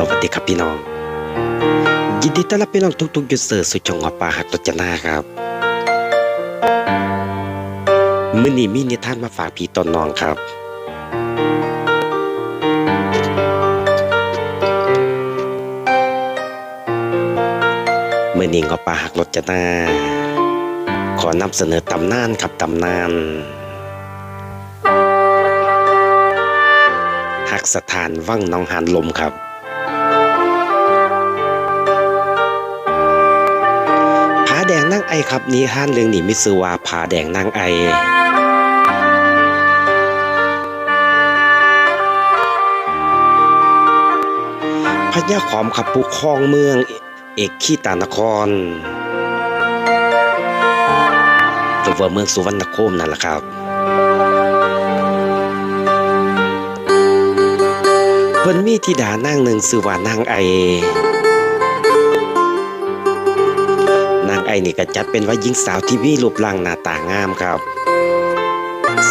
สวัสดีครับพี่น้อง ยินดีต้อนรับพี่น้องทุกๆยูเซอร์สู่ช่องหอปลาหักตจนาครับมื้อนี้มีนิทานมาฝากพี่ต้นน้องครับ มื้อนี้หอปลาหักรจนาขอนำเสนอตำนานครับตำนานหักสถานวังน้องหานลมครับ ไอครับนิทานเรืองหนีมิสือว่าผาแดงนางไอพญาขอมขับปุกครองเมืองเอกขีตานครหรือว่าเมืองสุวรรณภูมินั่นแหละครับเพิ่นมีธิดานางหนึ่งชื่อว่านางไอ ไอ้นี่ก็จัดเป็นว่าหญิงสาวที่มีรูปร่างหน้าตางามครับ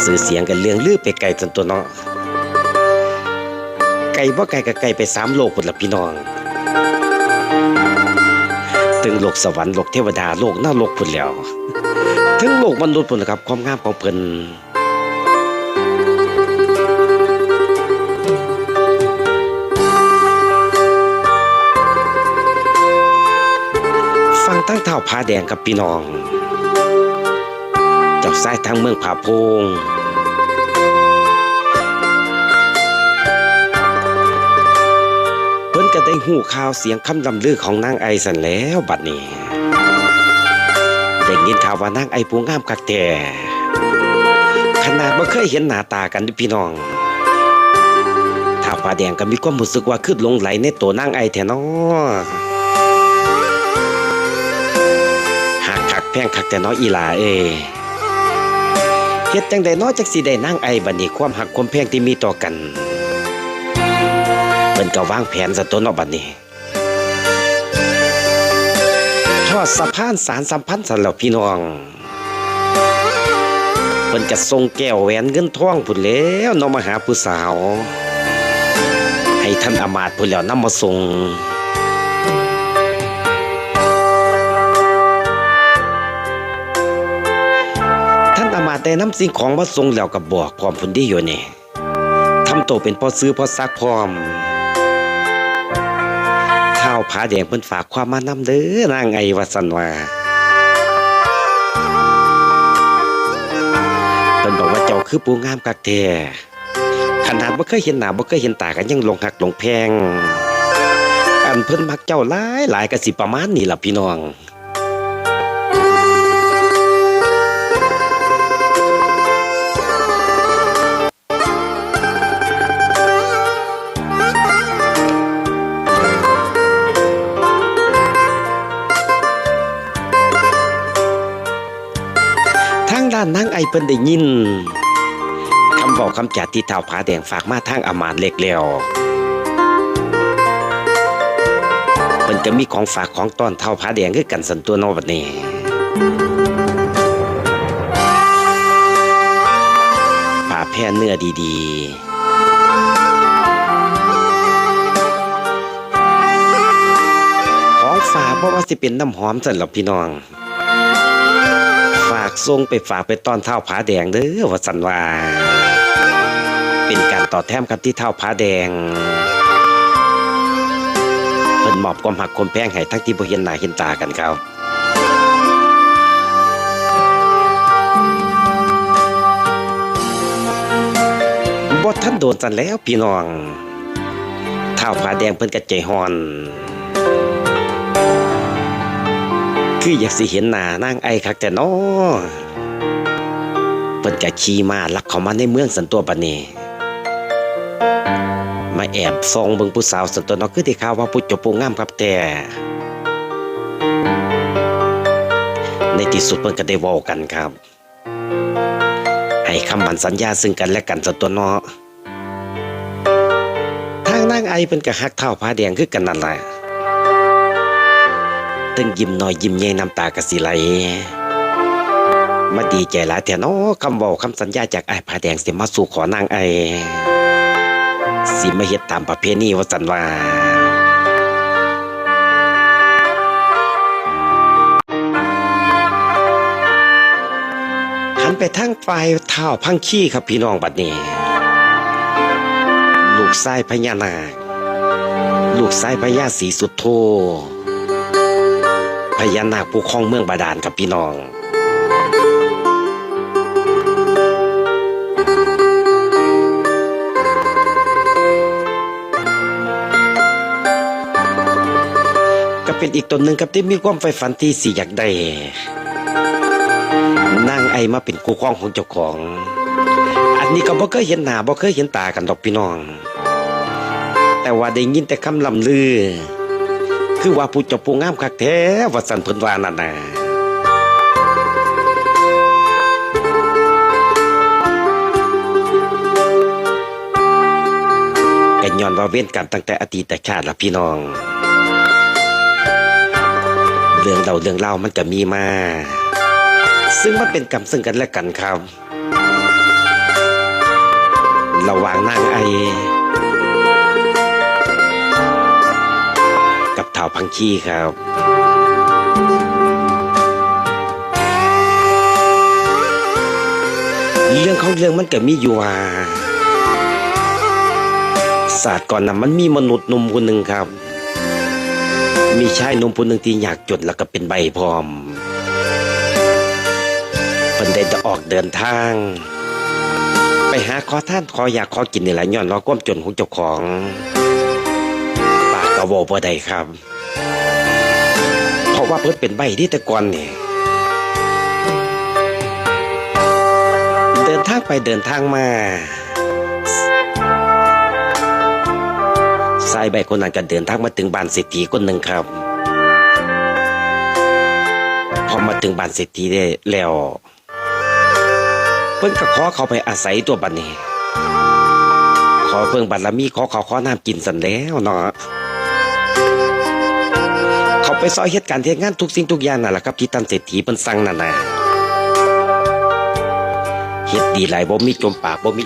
สื่อเสียงกันเรื่องลือไปไกลจนตัวเนาะไกลบ่ไกลก็ไกลไปสามโลกพุ่นละพี่น้องถึงโลกสวรรค์โลกเทวดาโลกหน้าโลกพุ่นแล้วถึงโลกมนุษย์พุ่นนะครับความงามของเพิ่น ทั้งเท่าผาแดงกับพี่น้อง เจับสายทางเมืองผาโพงเพิ่นก็ได้หูข่าวเสียงคำลำลือของนางไอสันแล้วบัดนี้ได้ยินข่าวว่านางไอผู้งามคักแต่ขนาดบ่เคยเห็นหน้าตากันพี่น้องท้าผาแดงก็มีความรู้สึกว่าคือหลงไหลในตัวนางไอแท้น้อ งคักแต่น้อยอีหลาเอเฮ็ดจังใดน้อยจักสิได้นางไอบัดนี้ความหักความแพงที่มีต่อกันเพิ่นก็วางแผนซะตัวเนาะบัดนี้ทอดสะพานสารสัมพันธ์สั่นแล้วพี่น้องเพิ่นก็ส่งแก้วแหวนเงินทองพุ่นแล้วเนาะมาหาผู้สาว ให้ท่านอมาตย์พุ่นแล้วนำมาส่ง อามาแตย์ได้ำสิ่งของมาส่งแล้วก็บบอกพร้อมพุ่นดีอยู่นี่ทำตัวเป็นพ่อซื้อพ่อซักพร้อมข้าวผาแดงเพิ่นฝากความมานำเด้อนางไอว่าสันว่าเพิ่นบอกว่าเจ้าคือปูงามกักแท้ขนาดบ่เคยเห็นหน้าบ่เคยเห็นตากันยังหลงหักหลงแพงอันเพิ่นมักเจ้าหลายหลายก็สิประมาณนี้ล่ะพี่น้อง้านนางไอเพิ่นได้ยินคำบอกคำจาที่เท้าผาแดงฝากมาทางอมาตย์เล็กแล้วเพิ่นก็มีของฝากของต้อนเท้าผาแดงคือกันสันตัวเนอบัดนี้ผ้าแพร่เนื้อดีๆของฝากเพราะว่าสิเป็นน้ำหอมสั่นหรอกพี่น้อง ฝากส่งไปฝากไปต้อนเท่าผาแดงเด้อว่าสันว่าเป็นการต่อแทมกับที่เท่าผาแดงเพิ่นมอบความหักความแพงให้ทั้งที่บ่เห็นหน้าเห็นตากันครับบ่ทันโดนสันแล้วพี่น้องเท่าผาแดงเพิ่นก็ใจฮอน คืออยากสิเห็นหน้านางไอคักแต่น้อเพิ่นจะขี่มาลักเขามาในเมืองสันตัวบัดนี้มาแอบส่องเบิงผู้สาวสันตัวนาะคือที่ข่าวว่าผู้จบผู้งามครับแต่ในที่สุดเพิ่นก็ได้เว้ากันครับให้คำมั่นสัญญาซึ่งกันและกันสันตัวเนาะทางนางไอเพิ่นก็ฮักเท่าผ้าแดงคือกันนั่นแหละ ทั้งยิ้มน้อยยิ้มใหญ่น้ำตากระสีไหลมาดีใจหลายแต่นาะคำบอกคำสัญญาจากไอ้ผาแดงเสียมาสู่ขอนางไอ้สิมาเฮ็ดตามประเพณีวสันว่าหันไปทางไฟเท้าพังขี้ครับพี่น้องบัดนี้ ลูกชายพญานาค ลูกชายพญาสีสุดโท พญานาคผู้ครองเมืองบาดาลกับพี่น้องก็เป็นอีกตนหนึ่งครับที่มีความใฝ่ฝันที่สิอยากได้นางไอมาเป็นคู่ครองของเจ้าของ อันนี้ก็บ่เคยเห็นหน้าบ่เคยเห็นตากันดอกพี่น้อง แต่ว่าได้ยินแต่คำลำลือ คือว่าผู้เจ้าผู้งามคักแท้ว่าสันเพิ่นว่านั่นน่ะก็ย้อนว่าเว้นกันตั้งแต่อดีตชาติละพี่น้อง เรื่องเราเรื่องเล่ามันก็มีมา ซึ่งมันเป็นกรรมซึ่งกันและกันครับ ระหว่างนางไอ กับางคีครับเรื่องของเรื่องมันก็มีอยู่ว่าศาสตร์ก่อนนะมันมีมนุษย์หนุ่มคนหนึ่งครับ มีชายหนุ่มคนหนึ่งที่อยากจนแล้วก็เป็นใบพร้อมเป็นได้จะออกเดินทาง ไปหาขอท่านขออยากขอกินนี่แหละย้อนว่าควมจนของเจ้าของ ปากกระโวบ่ได้ครับ ว่าเพิ่นเป็นใบที่แต่ก่อนนี่เดินทางไปเดินทางมาสายใบคนนั้นก็เดินทางมาถึงบ้านเศรษฐีคนหนึ่งครับ พอมาถึงบ้านเศรษฐีได้แล้ว เพิ่นก็ขอเขาไปอาศัยตัวบัดนี้ ขอเพิ่งบัตรละมีขอเขาขอน้ำกินสันแล้วเนาะ ไปซอยเหตุการณ์เทศงานทุกสิ่งทุกอย่างนั่นแหละครับที่ตันเศรษฐีเพิ่นสั่งนั่นน่ะเฮ็ดดีหลายบ่มีจมปากบ่มี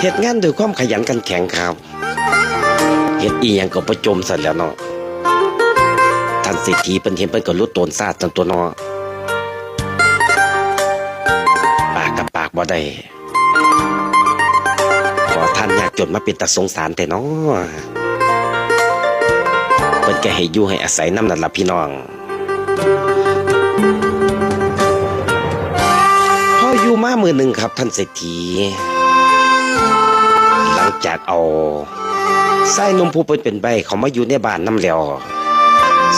เฮ็ดงานด้วยความขยันกันแข็งครับเฮ็ดอีหยังก็ประจมสันแล้วเนาะท่านเศรษฐีเพิ่นเห็นเพิ่นก็ลดตนซาดจังตัวเนาะปากกับปากบ่ได้ ท่านยากจนมาเป็นตาสงสารแต่น้อเปิดแกให้อยู่ให้อาศัยน้ำนั่นละพี่น้องพออยู่มามือหนึ่งครับท่านเศรษฐี หลังจากเอาไส้นมผู้เป็นเป็นใบเขามาอยู่ในบ้านน้ำแล้ว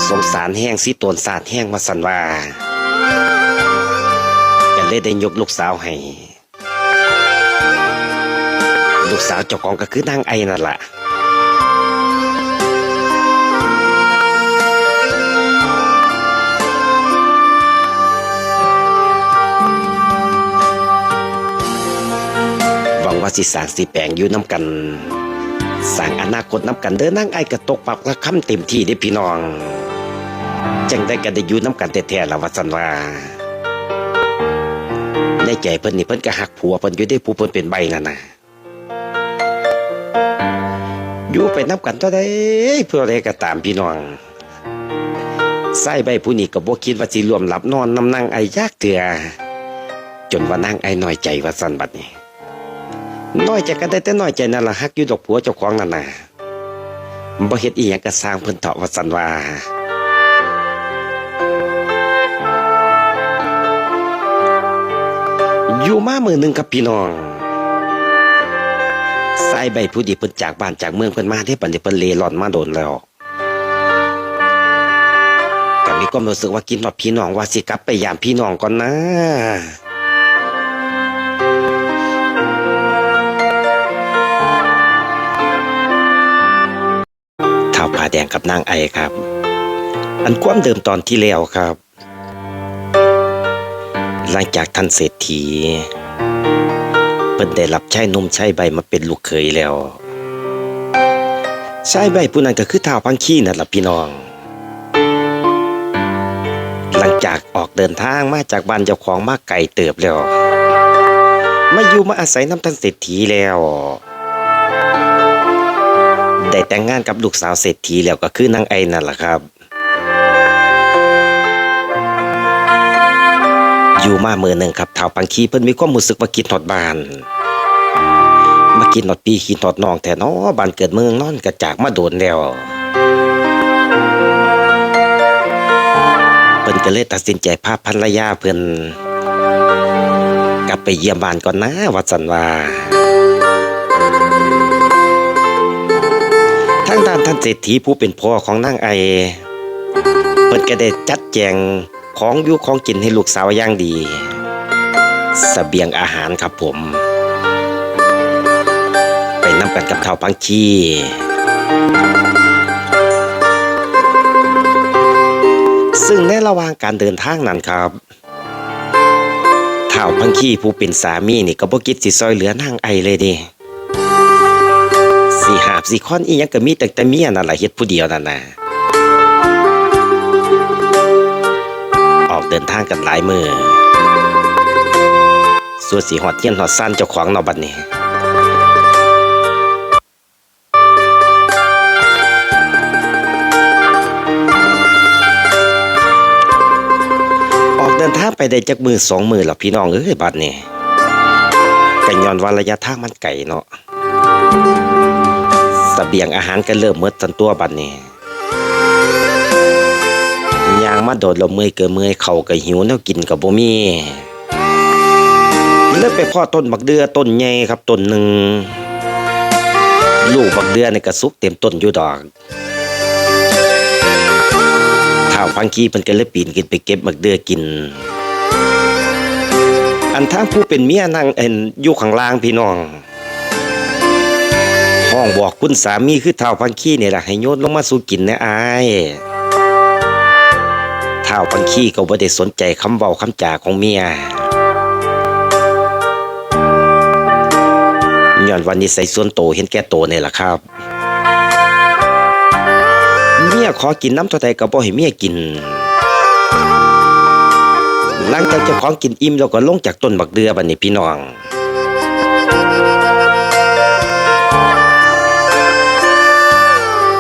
สงสารแห้งสิโตนสาดแห้งมาสันว่าก็เลยได้ยกลูกสาวให้ ลูกสาวเจ้าของก็คือนางไอ้นั่นแหละหวังว่าสิสร้างสิแปลงอยู่น้ำกันสร้างอนาคตน้ำกันเด้อนางไอ้กระตกปักละคำเต็มที่เด้พี่น้อง จังได้ก็ได้อยู่น้ำกันแท้ๆละว่าสันว่าในใจเพิ่นนี่เพิ่นก็หักผัวเพิ่นอยู่ได้ผู้เพิ่นเป็นใบนั่นน่ะ อยู่ไปนับกันเท่าใดเพื่ออะไรก็ตามพี่น้องใส่ใบผู้นี้ก็บ่คิดว่าสิรวมหลับนอนนำนางไอยากเถื่อจนว่านางไอน้อยใจว่าซั่นบัดนี้น้อยใจก็ได้แต่น้อยใจนั่นละฮักอยู่ดอกผัวเจ้าของนั่นน่ะบ่เฮ็ดอีหยังก็สร้างเพิ่นเถาะว่าซั่นว่าอยู่มามือหนึ่งกับพี่น้อง สายใบผู้ดีเพิ่นจากบ้านจากเมืองเพิ่นมาที่ปันนี้เพิ่นเลร่อนมาโดนแล้วก็มีความรู้สึกว่ากินว่าพี่น้องว่าสิกลับไปยามพี่น้องก่อนนะท้าวผาแดงกับนางไอครับ อันความเดิมตอนที่แล้วครับ หลังจากท่านเศรษฐี พิ่นได้รับใช้นมใช้ใบมาเป็นลูกเขยแล้วใช้ใบผู้นั้นก็คือท้าวพังขี้นั่นล่ะพี่น้อง หลังจากออกเดินทางมาจากบ้านเจ้าของมาไกลเติบแล้วมาอยู่มาอาศัยน้ำท่านเศรษฐีแล้วได้แต่งงานกับลูกสาวเศรษฐีแล้วก็คือนางไอนั่นแหละครับ อยู่มามือหนึ่งครับเท่าปังคีเพิ่นมีความรู้สึกว่ากินฮอดบ้าน มากินฮอดพี่กินฮอดน้องแต่น้อบ้านเกิดเมืองนอนกระจากมาโดนแล้วเพิ่นก็เลยตัดสินใจพาภรรยาเพิ่นกลับไปเยี่ยมบ้านก่อนนะว่าซั่นว่าทางด้านท่านเศรษฐีผู้เป็นพ่อของนางไอเพิ่นก็ได้จัดแจง ของอยู่ของกินให้ลูกสาวย่างดีสเสบียงอาหารครับผม ไปนำกันกับข้าวพังชีซึ่งในระหว่างการเดินทางนั้นครับท้าวพังคีผู้เป็นสามีนี่ก็บ่คิดสิซอยเหลือนางไอเลยดิสิหาบสิค้อนอีหยังก็มีแต่แต่เมียนั่นล่ะเฮ็ดผู้เดียวนั่นน่ะ เดินทางกันหลายมือส่วนสีหอดเทียนหอดสั้นเจ้าของเนอบัดนี้ออกเดินทางไปได้จักมือสองมือแล้วพี่น้องเอ้ยบัดนี้กันย้อนว่าระยะทางมันไกลเนาะสเสบียงอาหารก็เริ่มหมดทันตัวบัดนี้ ยางมาโดดล้วเมื่อยเกิเมื่อยเข่าก็หิวแนวกินก็บ่มีเลยไปพ่อต้นบักเดือต้นใหญ่ครับต้นหนึ่งลูกบักเดือในี่ก็สุกเต็มต้นอยู่ดอกท้าวพังคีเพิ่นก็เลยปีนขึ้นไปเก็บบักเดือกิน อันทางผู้เป็นเมียนั่งเอ็นอยู่ข้างล่างพี่น้องห้องบอกคุณสามีคือท้าวพังคีนี่ล่ะให้โยนลงมาสู่กินนะอาย ท้าวพังขี้ก็บ่ได้สนใจคำเว้าคำจาของเมียย้อนวันนี้ใส่ส่วนโตเห็นแก่โตนี่แหละครับ เมียขอกินน้ำเท่าใดก็บ่ให้เมียกิน หลังจากเจ้าของกินอิ่มแล้วก็ลงจากต้นบักเดือบัดนี้พี่น้อง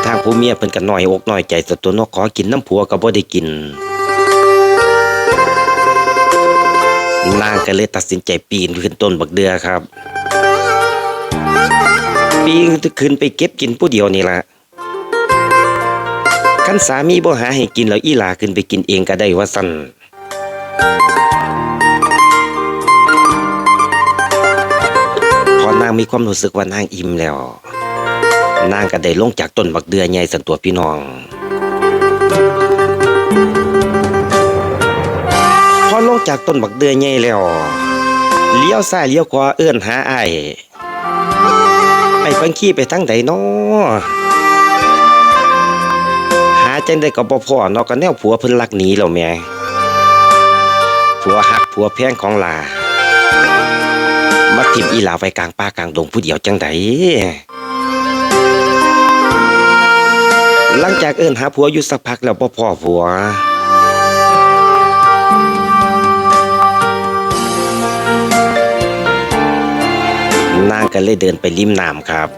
ทางผู้เมียเพิ่นก็น้อยอกน้อยใจแต่ตัวนกขอกินน้ำผัวก็บ่ได้กิน นางก็เลยตัดสินใจปีนขึ้นต้นบักเดือครับ ปีนขึ้นไปเก็บกินผู้เดียวนี่ละคันสามีบ่หาให้กินแล้วอีหลาขึ้นไปกินเองก็ได้ว่าสั่นพอนางมีความรู้สึกว่านางอิ่มแล้ว นางก็ได้ลงจากต้นบักเดือใหญ่สันตัวพี่น้อง งจากต้นบักเดือใหญ่แล้วเลี้ยวซ้ายเลี้ยวขวาเอื้อนหาไอ้ไอ้ปังขี้ไปทางใดน้อหาจังได้ก็บ่พอเนอกก็แนวผัวเพิ่นลักหนีแล้วแม่ผัวหักผัวแพงของลามาทิมอีหลาไว้กลางป่ากลางดงผู้เดียวจังไดหลังจากเอิ้นหาผัวอยู่สักพักแล้วบ่พอผัว นางก็เลยเดินไปริมน้ำครับ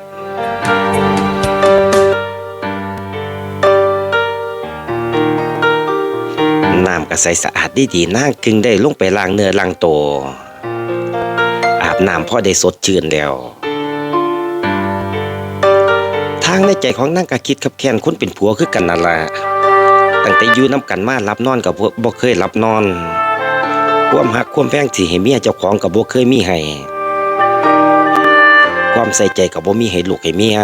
น้ำก็ใสสะอาดดีดีนางจึงได้ลงไปล้างเนื้อล้างตัวอาบน้ำพ่อได้สดชื่นแล้ว ทางในใจของนางก็คิดขับแค้นคนเป็นผัวคือกันนั่นล่ะตั้งแต่อยู่น้ำกันมารับนอนกับบ่เคยรับนอน ความหักความแพงที่ให้เมียเจ้าของกับบ่เคยมีให้ ใส่ใจกับบ่มีให้ลูกให้เมีย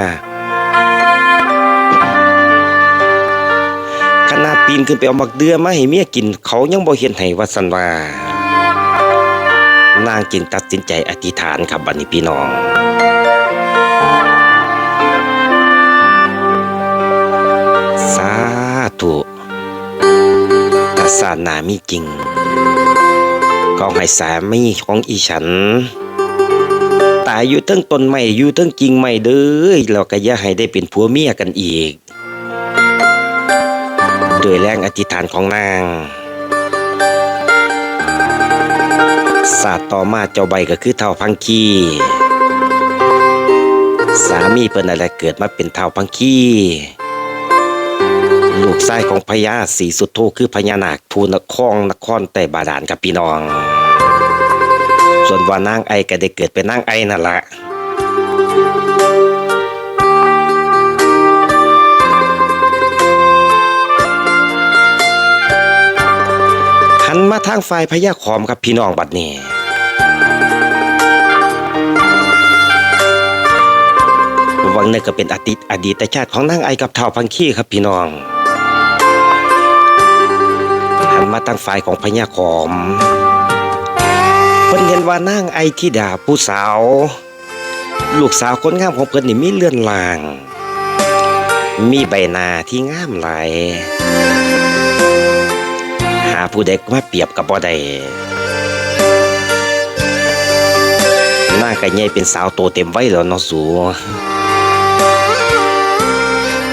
ขนาดปีนขึ้นไปเอามักเดือมาให้เมียกิน เขายังบ่เห็นให้ว่าสันว่านางจึงตัดสินใจอธิษฐานครับบัดนี้พี่น้องสาธุถ้าศาสนามีจริงก็ให้สามีของอีฉัน ตายอยู่ทั้งต้นไม้อยู่ทั้งกิ่งไม้เด้อแล้วก็อย่าให้ได้เป็นผัวเมียกันอีกด้วยแรงอธิษฐานของนางศาสตร์ต่อมาเจ้าใบก็คือเท่าพังคีสามีเปิ้นอะไรเกิดมาเป็นเท่าพังคีลูกชายของพญาศรีสุโธคือพญานาคภูนครนครแต่บาดาลกับพี่น้อง ส่วนว่านางไอก็ได้เกิดเป็นนางไอนั่นละหันมาทางฝ่ายพญาขอมครับพี่น้องบัดนี้วังนึกก็เป็นอดีตอดีตชาติของนางไอกับเท่าพังขี้ครับพี่น้องหันมาตั้งฝ่ายของพญาขอม เพิ่นเห็นว่านางไอธิดาผู้สาว ลูกสาวคนงามของเพิ่นนี่มีเลื่อนลาง มีใบหน้าที่งามหลายหาผู้ใดมาเปรียบกับบ่ได้นางก็ใหญ่เป็นสาวโตเต็มวัยแล้วเนาะสู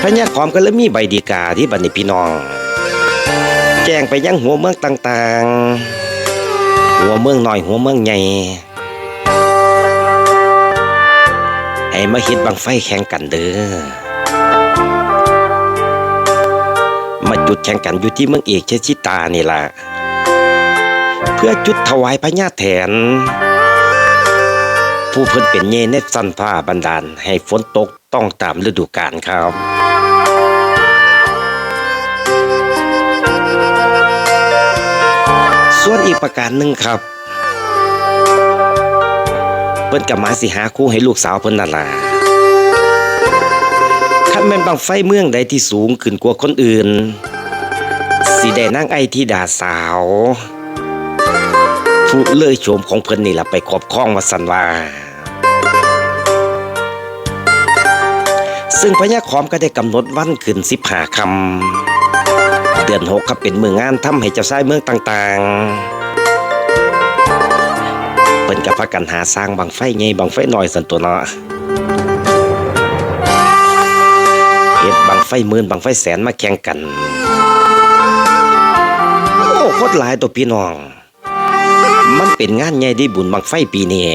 พญาขอมก็เลยมีใบดีกาที่บัดนี้พี่น้อง แจ้งไปยังหัวเมืองต่างๆ หัวเมืองน้อยหัวเมืองใหญ่ให้มาเฮ็ดบังไฟแข่งกันเด้อมาจุดแข่งกันอยู่ที่เมืองเอกเชชิตานี่ล่ะเพื่อจุดถวายพระญาแถน ผู้เพิ่นเป็นเยเนสันฟ้าบันดาล ให้ฝนตกต้องตามฤดูกาลครับ ส่วนอีกประการหนึ่งครับเพิ่นกับมาสิหาคู่ให้ลูกสาวเพิ่นนั่นล่ะคันแม่นบังไฟเมืองใดที่สูงขึ้นกว่าคนอื่น สิได้นางไอที่ดาสาวผู้เลื่อยโฉมของเพิ่นนี่ล่ะไปครอบครองว่าสันว่า ซึ่งพญาขอมก็ได้กำหนดวันขึ้นสิบหาคำ เดือนหกครับเป็นมืองานทำให้เจ้าชายเมืองต่างๆ เปิ้นกับพากันหาสร้างบังไฟใหญ่บังไฟน้อยสันตัวเนาะเฮ็ดบังไฟหมื่นบังไฟแสนมาแข่งกัน โอ้โคตรหลายตัวพี่น้อง มันเป็นงานใหญ่ที่บุญบังไฟปีนี้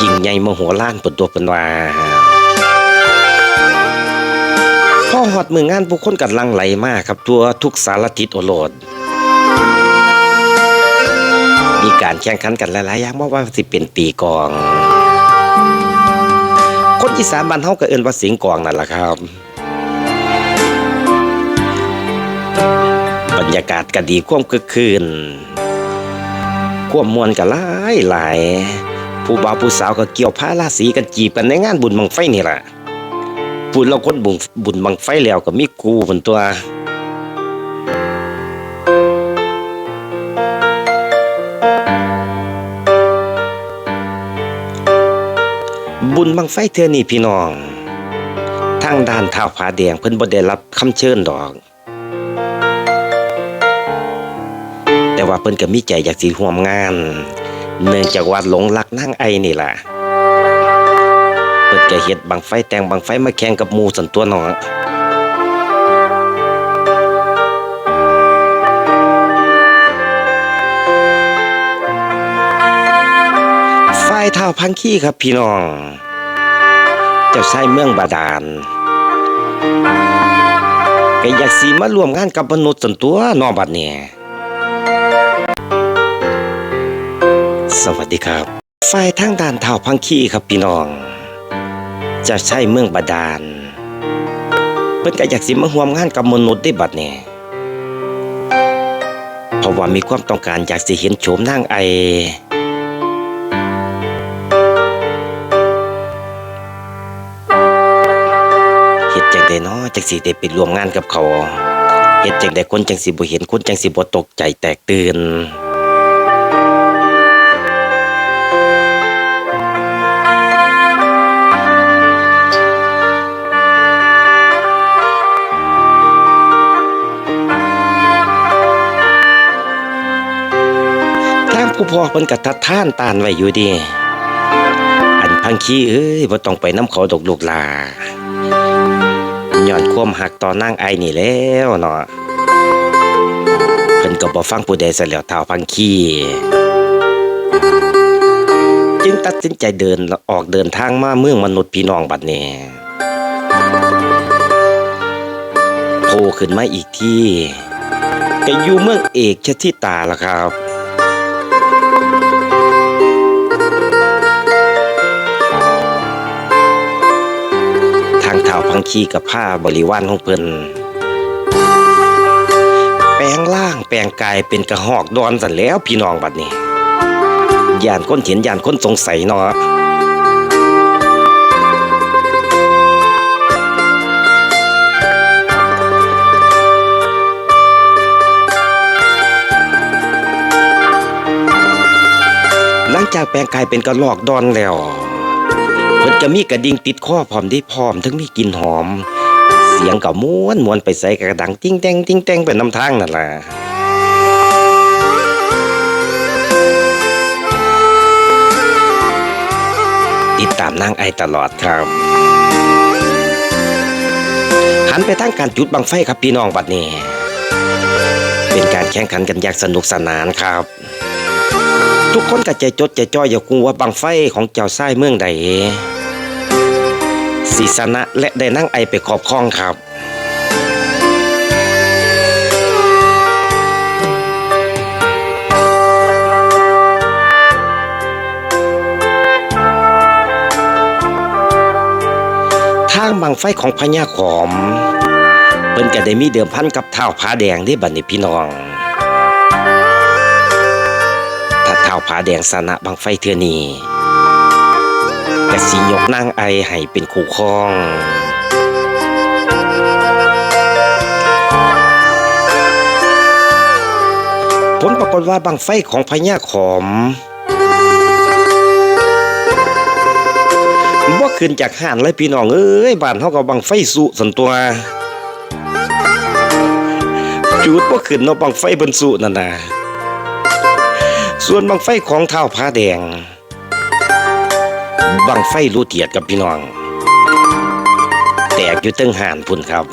ยิ่งใหญ่มโหฬารเปิดตัวเป็นว่า พ่อหอดมืองานผู้คนกันลังไหลมากครับตัวทุกสารทิศโอโลดมีการแข่งขันกันหลายๆอย่างบ่ว่าสิเป็นตีกอง คนอีสานบ้านเฮาก็เอิ้นว่าสิงกองนั่นแหละครับ บรรยากาศก็ดีความคึกคืนควมมวลก็หลายหลายผู้บ่าวผู้สาวก็เกี่ยวผ้าราศีกันจีบกันในงานบุญบังไฟนี่แหละ พูดเราคนบุญบุญบังไฟแล้วก็มีกูบนตัวบุญบังไฟเทือนี้พี่น้อง ทางด้านท้าวผาแดงเพิ่นบ่ได้รับคำเชิญดอก แต่ว่าเพิ่นก็มีใจอยากสิร่วมงาน เนื่องจากว่าหลงรักนางไอนี่ล่ะ เปิดแกเฮ็ดบังไฟแตงบังไฟมาแข่งกับหมูสันตัวนาะฝ่ายเท้าพังขี้ครับพี่น้อง เจ้าชายเมืองบาดาลก็อยากสีมารวมงานกับมนุษย์สันตัวนอบัดเนี่ยสวัสดีครับ ฝ่ายทางด้านเท้าพังขี้ครับพี่น้อง จะใช่เมืองบาดาลเพิ่นก็อยากสิมาร่วมงานกับมนุษย์ได้บัดนี้เพราะว่ามีความต้องการอยากสิเห็นโฉมนางไอ เฮ็ดจังได๋เนาะจังสิได้ไปร่วมงานกับเขา เฮ็ดจังได๋คนจังสิบ่เห็นคนจังสิบ่ตกใจแตกตื่น ทางผู้พ่อเพิ่นก็ทัดท่านตานไว้อยู่ดีอันพังขี้เอ้ยบ่ต้องไปน้ำเขาดอกลูกลาย้อนความหักต่อนางไอนี่แล้วเนาะเพิ่นก็บ่ฟังผู้ใดซะแล้วเท่าพังขี้จึงตัดสินใจเดินออกเดินทางมาเมืองมนุษย์พี่น้องบัดนี้โผล่ขึ้นมาอีกที่ก็อยู่เมืองเอกชะที่ตาละครับ เท้าพังคีกับผ้าบริวารของเพิ่นแปลงร่างแปลงกายเป็นกระหอกดอนสันแล้วพี่น้องบัดนี้ย่านคนเห็นย่านคนสงสัยเนาะหลังจากแปลงกายเป็นกระหลอกดอนแล้ว เพิ่นจะมีกระดิ่งติดข้อพร้อมได้พร้อม ทั้งมีกลิ่นหอม เสียงก็ม้วนม้วนไปใส่กระดังติ้งแตงติ้งแตงเป็นน้ำทางนั่นล่ะติดตามนางไอตลอดครับหันไปทางการจุดบังไฟครับพี่น้องบัดนี้ เป็นการแข่งขันกันอย่างสนุกสนานครับ ทุกคนก็ใจจดใจจ้อยอย่ากูว่าบังไฟของเจ้าไส้เมืองใด สีสนะและได้นั่งไอไปขอบคล้องครับทางบังไฟของพญาขอม เพิ่นก็ได้มีเดิมพันกับเท้าผาแดงได้บัดนี้พี่น้อง ถ้าเท้าผาแดงสนะบังไฟเทือนี้ กะสิยกนางไอให้เป็นคู่ครองผลปรากฏว่าบังไฟของพญาขอมบ่ขึ้นจากห่านเลยพี่น้องเอ้ยบ้านเฮาก็บังไฟสุสันตัวจุดบ่ขึ้นเนาะบังไฟเบิ่นสุนั่นน่ะส่วนบังไฟของเท้าผ้าแดง บังไฟรูเตียดกับพี่น้อง แตกอยู่เตึงห่านพุ่นครับ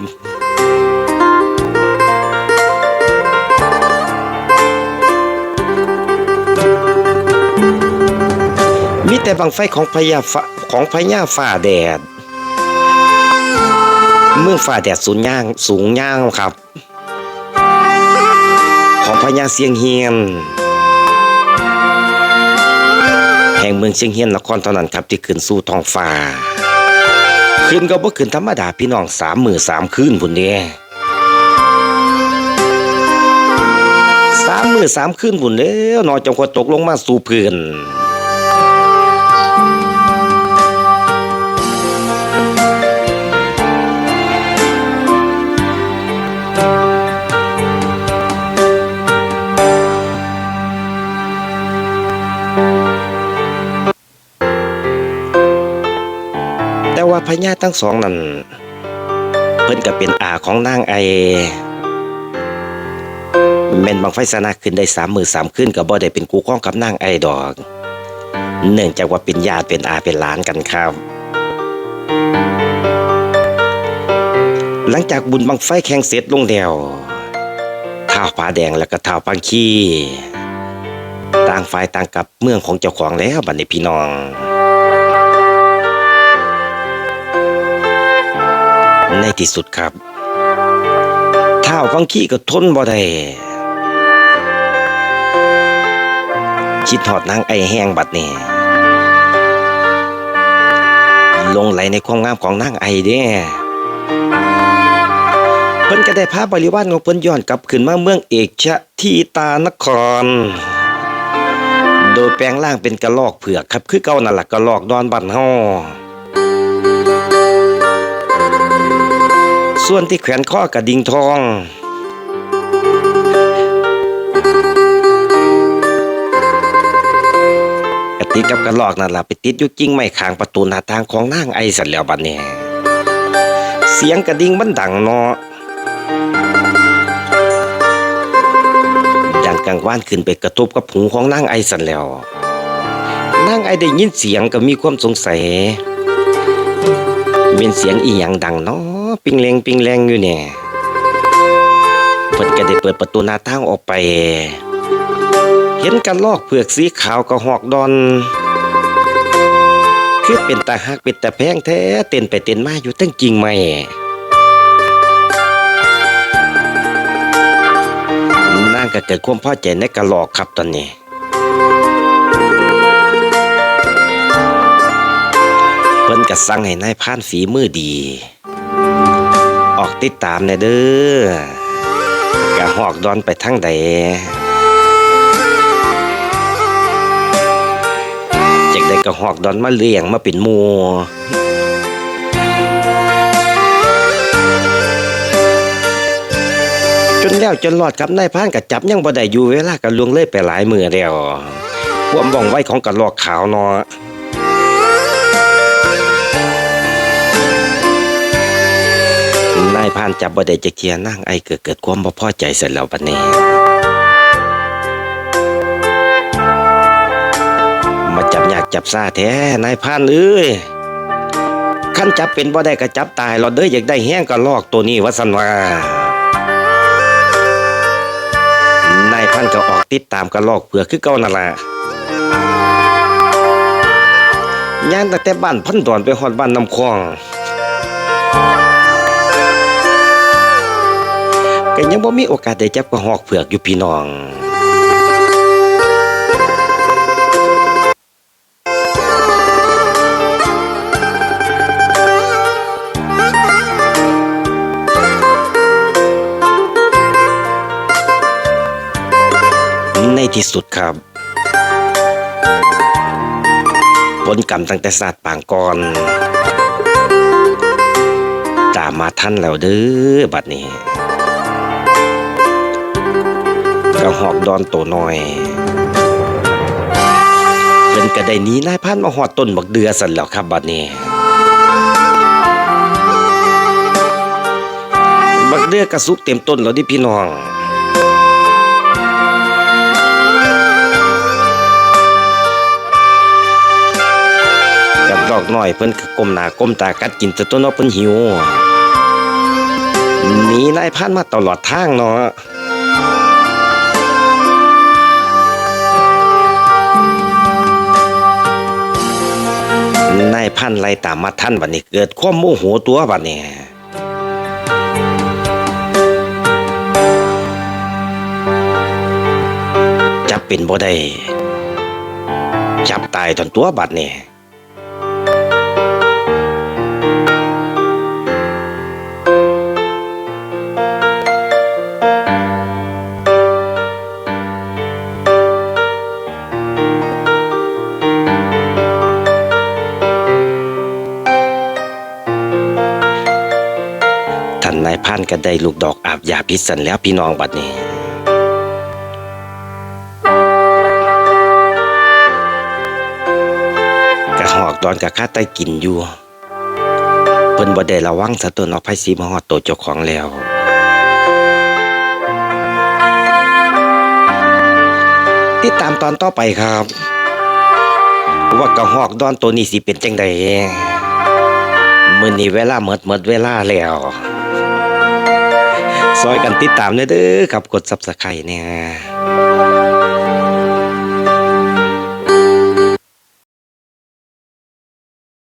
มีแต่บังไฟของพญาฟ้าของพญาฝ่าแดด เมืองฝ่าแดดสูงย่างสูงย่างครับ ของพญาเสียงเฮียน แห่งเมืองเชียงเฮียนนครเท่านั้นครับที่ขึ้นสู่ท้องฟ้าขึ้นก็บ่ขึ้นธรรมดาพี่น้องสามมือสามคืนพุ่นเด้สามมือสามคืนพุ่นแล้วนอนจังควตกลงมาสู่พื้น พญาทั้งสองนั้นเพิ่นก็เป็นอาของนางไอแม่นบังไฟสนะขึ้นได้สามมือสามขึ้นก็บ่ได้เป็นกูข้องกับนางไอดอก เนื่องจากว่าเป็นญาติเป็นอาเป็นหลานกันครับ หลังจากบุญบังไฟแข่งเสร็จลงแล้วท้าวผาแดงแล้วก็ท้าวปังคีต่างฝ่ายต่างกับเมืองของเจ้าของแล้วบัดนี้พี่น้อง ในที่สุดครับเท้าฟังขี้ก็ทนบ่ได้คิดหอดนางไอแห้งบัดนี้ลงไหลในความงามของนางไอเด้เพิ่นก็ได้พาบริวารของเพิ่นย้อนกลับขึ้นมาเมืองเอกชะทีตานคร โดยแปลงร่างเป็นกระลอกเผือกครับ คือเก่านั่นล่ะกระลอกดอนบ้านเฮ ส่วนที่แขวนข้อกระดิ่งทองกติดกับกระลอกนั่นล่ะไปติดอยู่กิ่งไม้ข้างประตูหน้าต่างของนางไอสันแล้วบัดนี้เสียงกระดิ่งมันดังเนาะดังกลางว่านขึ้นไปกระทบกับหูของนางไอสันแล้วนางไอได้ยินเสียงก็มีความสงสัยเป็นเสียงอีหยังดังเนาะ ปิงเลงปิงแรงอยู่เนี่ยเพิ่นก็ได้เปิดประตูหน้าต่างออกไป เห็นกันลอกเผือกสีขาวกับหอกดอน คือเป็นตาหักเป็นตาแพงแท้เต้นไปเต้นมาอยู่ตั้งจริงไหมนางก็เกิดความพอใจในกระหลอกครับตอนนี้เพิ่นก็สั่งให้นายพานฝีมือดี ออกติดตามแน่เด้อกะหอกดอนไปทางใดจากได้กะหอกดอนมาเลี้ยงมาเป็นหมูจนแล้วจนรอดกับนายพานกะจับยังบ่ได้อยู่เวลาก็ล่วงเลยไปหลายมือแล้วความว่องไวของกะลอกขาวเนาะ นายพานจับบ่ได้จะเคียนั่งไอเกิดเกิดความบ่พอใจเสร็จแล้วบัดนี้มาจับอยากจับซาแท้นายพานเอ้ยขั้นจับเป็นบ่ได้ก็จับตายเราเด้ออยากได้แห้งก็ลอกตัวนี้ว่าสันว่านายพันก็ออกติดตามกระลอกเผื่อคือเก่านั่นล่ะย่างตั้งแต่บ้านพันดอนไปฮอดบ้านน้ำคลอง ก็ยังบ่มีโอกาสได้จับกระหอกเผือกอยู่พี่น้องในที่สุดครับผลกรรมตั้งแต่ศาสตร์ปางก่อนตามมาทันแล้วเด้อบัดนี้ ระหอกดอนโตน้อยเพิ่นก็ได้หนีนายพันมาหอดต้นบักเดือสันแล้วครับบัดนี้ บักเดือกระสุกเต็มต้นแล้วดิพี่น้องกับดอกน้อยเพิ่นก็ก้มหน้าก้มตากัดกินแต่ต้นเนาะเพิ่นหิวหนีนายพันมาตลอดทางเนาะ นายพันไล่ตามมาท่านบัดนี้เกิดความโมโหตัวบัดนี้จับเป็นบ่ได้จับตายตอนตัวบัดนี้ ลูกดอกอาบยาพิษสันแล้วพี่น้องบัดนี้กะหอกตอนกะคาใต้กินอยู่เพิ่นบ่ได้ระวังสะตัวนอกไผสีมาฮอดตัวเจ้าของแล้วติดตามตอนต่อไปครับ ว่ากะหอกดอนตัวนี้สิเป็นจังใดมื้อนี้เวลาหมดหมดเวลาแล้ว ซอยกันติดตามเด้อเด้อครับกด Subscribe เนี่ย